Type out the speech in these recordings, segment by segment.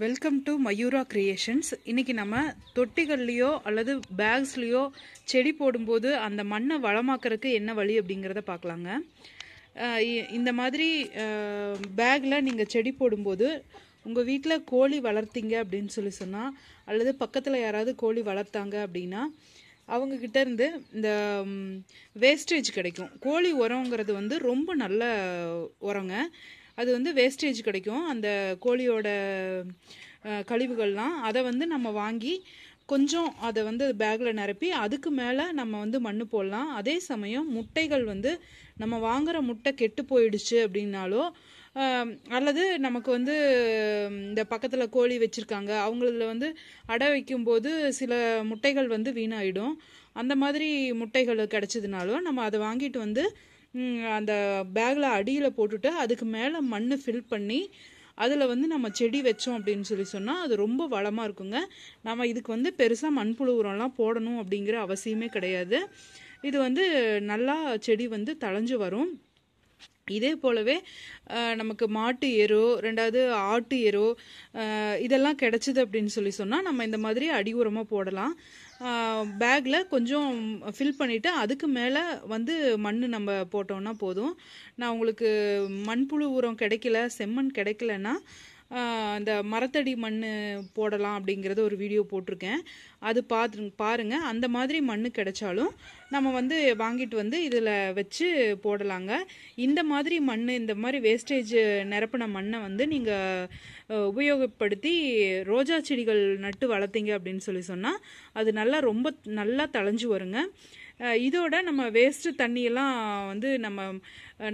Welcome to Mayura creations இன்றைக்கி நம்ம தொட்டிகள்லேயோ அல்லது பேக்ஸ்லேயோ செடி போடும்போது அந்த மண்ணை வளமாக்கறதுக்கு என்ன வழி அப்படிங்கிறத பார்க்கலாங்க. இ- இந்த மாதிரி பேக்கில் நீங்கள் செடி போடும்போது உங்கள் வீட்டில் கோழி வளர்த்தீங்க அப்படின்னு சொல்லி சொன்னால் அல்லது பக்கத்தில் யாராவது கோழி வளர்த்தாங்க அப்படின்னா அவங்கக்கிட்ட இருந்து இந்த வேஸ்டேஜ் கிடைக்கும். கோழி உரங்கிறது வந்து ரொம்ப நல்ல உரங்க. அது வந்து வேஸ்டேஜ் கிடைக்கும். அந்த கோழியோட கழிவுகள்லாம் அதை வந்து நம்ம வாங்கி கொஞ்சம் அதை வந்து பேக்கில் நிரப்பி அதுக்கு மேலே நம்ம வந்து மண்ணு போடலாம். அதே சமயம் முட்டைகள் வந்து நம்ம வாங்குகிற முட்டை கெட்டு போயிடுச்சு அப்படின்னாலோ அல்லது நமக்கு வந்து இந்த பக்கத்தில் கோழி வச்சுருக்காங்க அவங்களதுல வந்து அடை வைக்கும்போது சில முட்டைகள் வந்து வீணாயிடும். அந்த மாதிரி முட்டைகள் கிடச்சதுனாலும் நம்ம அதை வாங்கிட்டு வந்து அந்த பேக்கில் அடியில் போட்டுட்டு அதுக்கு மேலே மண் ஃபில் பண்ணி அதில் வந்து நம்ம செடி வச்சோம் அப்படின்னு சொல்லி சொன்னால் அது ரொம்ப வளமாக இருக்குங்க. நம்ம இதுக்கு வந்து பெருசாக மண்புழு உரம்லாம் போடணும் அப்படிங்கிற அவசியமே கிடையாது. இது வந்து நல்லா செடி வந்து தழைஞ்சு வரும். இதே போலவே நமக்கு மாட்டு எரு ரெண்டாவது ஆட்டு எரு இதெல்லாம் கிடைச்சிது அப்படின்னு சொல்லி சொன்னால் நம்ம இந்த மாதிரி அடி உரமாக போடலாம். பேக்கில் கொஞ்சம் ஃபில் பண்ணிவிட்டு அதுக்கு மேலே வந்து மண் நம்ம போட்டோம்னா போதும். நான் உங்களுக்கு மண்புழு உரம் கிடைக்கல செம்மண் கிடைக்கலன்னா அந்த மரத்தடி மண் போடலாம் அப்படிங்கிறத ஒரு வீடியோ போட்டிருக்கேன். அது பார்த்து பாருங்க. அந்த மாதிரி மண் கிடைச்சாலும் நம்ம வந்து வாங்கிட்டு வந்து இதில் வச்சு போடலாங்க. இந்த மாதிரி மண் இந்த மாதிரி வேஸ்டேஜ் நிரப்பின மண்ணை வந்து நீங்கள் உபயோகப்படுத்தி ரோஜா செடிகள் நட்டு வளர்த்தீங்க அப்படின்னு சொல்லி சொன்னால் அது நல்லா ரொம்ப நல்லா தழைஞ்சு வருங்க. இதோட நம்ம வேஸ்ட்டு தண்ணியெல்லாம் வந்து நம்ம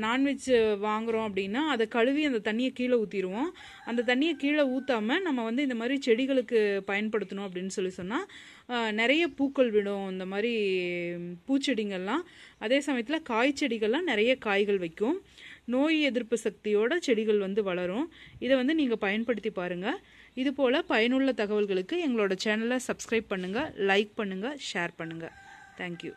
நான்வெஜ் வாங்குகிறோம் அப்படின்னா அதை கழுவி அந்த தண்ணியை கீழே ஊற்றிடுவோம் அந்த தண்ணியை கீழே ஊற்றாம நம்ம வந்து இந்த மாதிரி செடிகளுக்கு பயன்படுத்தணும் அப்படின்னு சொல்லி சொன்னால் நிறைய பூக்கள் விடும். இந்த மாதிரி பூச்செடிங்கள்லாம். அதே சமயத்தில் காய் செடிகள்லாம் நிறைய காய்கள் வைக்கும். நோய் எதிர்ப்பு சக்தியோட செடிகள் வந்து வளரும். இதை வந்து நீங்கள் பயன்படுத்தி பாருங்கள் இது போல் பயனுள்ள தகவல்களுக்கு எங்களோட சேனலை சப்ஸ்கிரைப் பண்ணுங்கள் லைக் பண்ணுங்கள் ஷேர் பண்ணுங்கள் தேங்க்யூ